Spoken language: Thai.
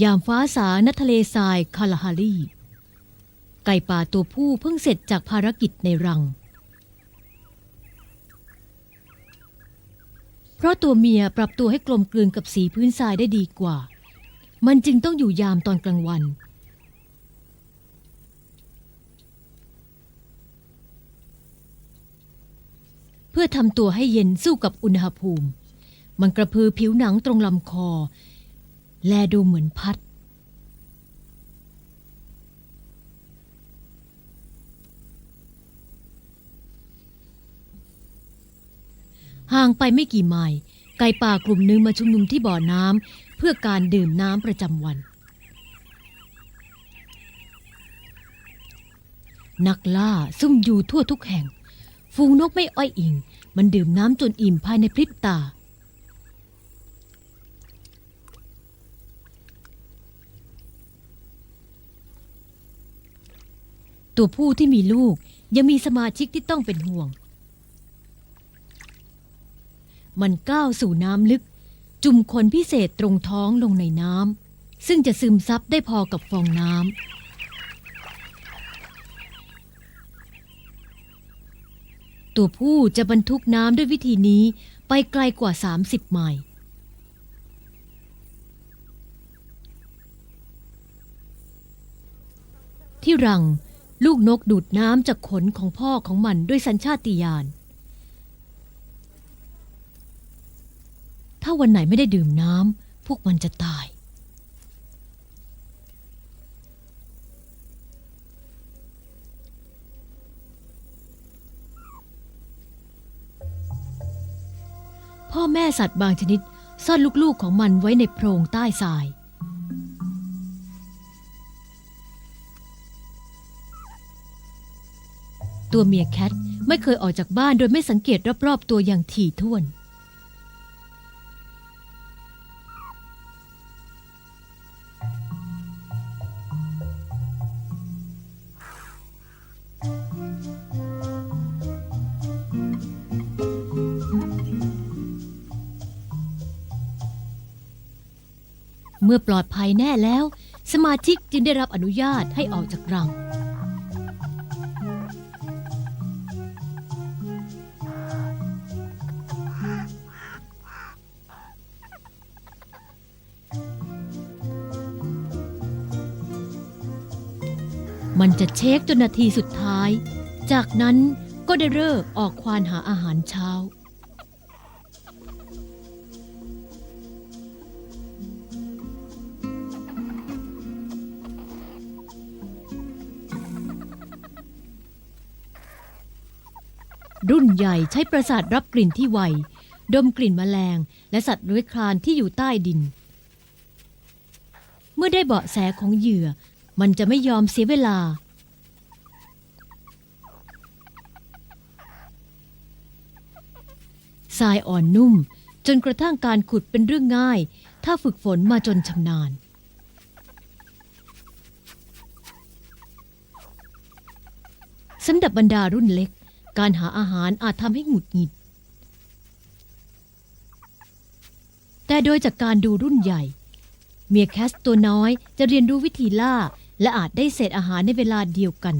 ยามฟ้าสาณทะเลทรายคาลาฮารีไก่ป่าตัวผู้เพิ่งเสร็จจากภารกิจในรัง เพราะตัวเมียปรับตัวให้กลมกลืนกับสีพื้นทรายได้ดีกว่า มันจึงต้องอยู่ยามตอนกลางวัน เพื่อทำตัวให้เย็นสู้กับอุณหภูมิ มันกระพือผิวหนังตรงลำคอ แลดูเหมือนพัด ห่างไปไม่กี่ไมล์ไก่ป่ากลุ่มหนึ่งมาชุมนุมที่บ่อน้ำเพื่อการดื่มน้ำประจำวัน นักล่าซุ่มอยู่ทั่วทุกแห่ง ฟูงนกไม่อ้อยอิง มันดื่มน้ำจนอิ่มภายในพริบตา ตัวผู้ที่มีลูกยังมีสมาชิกที่ต้องเป็นห่วง มันก้าวสู่น้ำลึก จุ่มขนพิเศษตรงท้องลงในน้ำซึ่งจะซึมซับได้พอกับฟองน้ำตัวผู้จะบรรทุกน้ำด้วยวิธีนี้ไปไกลกว่า 30 ไมล์ ที่รัง ลูกนกดูดน้ำจากขนของพ่อของมันด้วยสัญชาติญาณ ถ้าวันไหนไม่ได้ดื่มน้ำพวกมันจะตาย พ่อแม่สัตว์บางชนิดซ่อนลูกๆของมันไว้ในโพรงใต้ทราย ตัวเมียแคทไม่เคยออกจากบ้านโดยไม่สังเกตรอบๆตัวอย่างถี่ถ้วน เมื่อปลอดภัยแน่แล้ว สมาชิกจึงได้รับอนุญาตให้ออกจากรัง มันจะเช็คจนนาทีสุดท้าย จากนั้นก็ได้เลิกออกควานหาอาหารเช้า รุ่นใหญ่ใช้ประสาทรับกลิ่นที่ไว ดมกลิ่นแมลง และสัตว์เลื้อยคลานที่อยู่ใต้ดิน เมื่อได้เบาะแสของเหยื่อ มันจะไม่ยอมเสียเวลา ทรายอ่อนนุ่ม จนกระทั่งการขุดเป็นเรื่องง่าย ถ้าฝึกฝนมาจนชำนาญ สำหรับบรรดารุ่นเล็ก การหาอาหารอาจทำให้หงุดหงิด แต่โดยจากการดูรุ่นใหญ่เมียแคสตัวน้อยจะเรียนรู้วิธีล่า และอาจได้เศษอาหารในเวลาเดียวกัน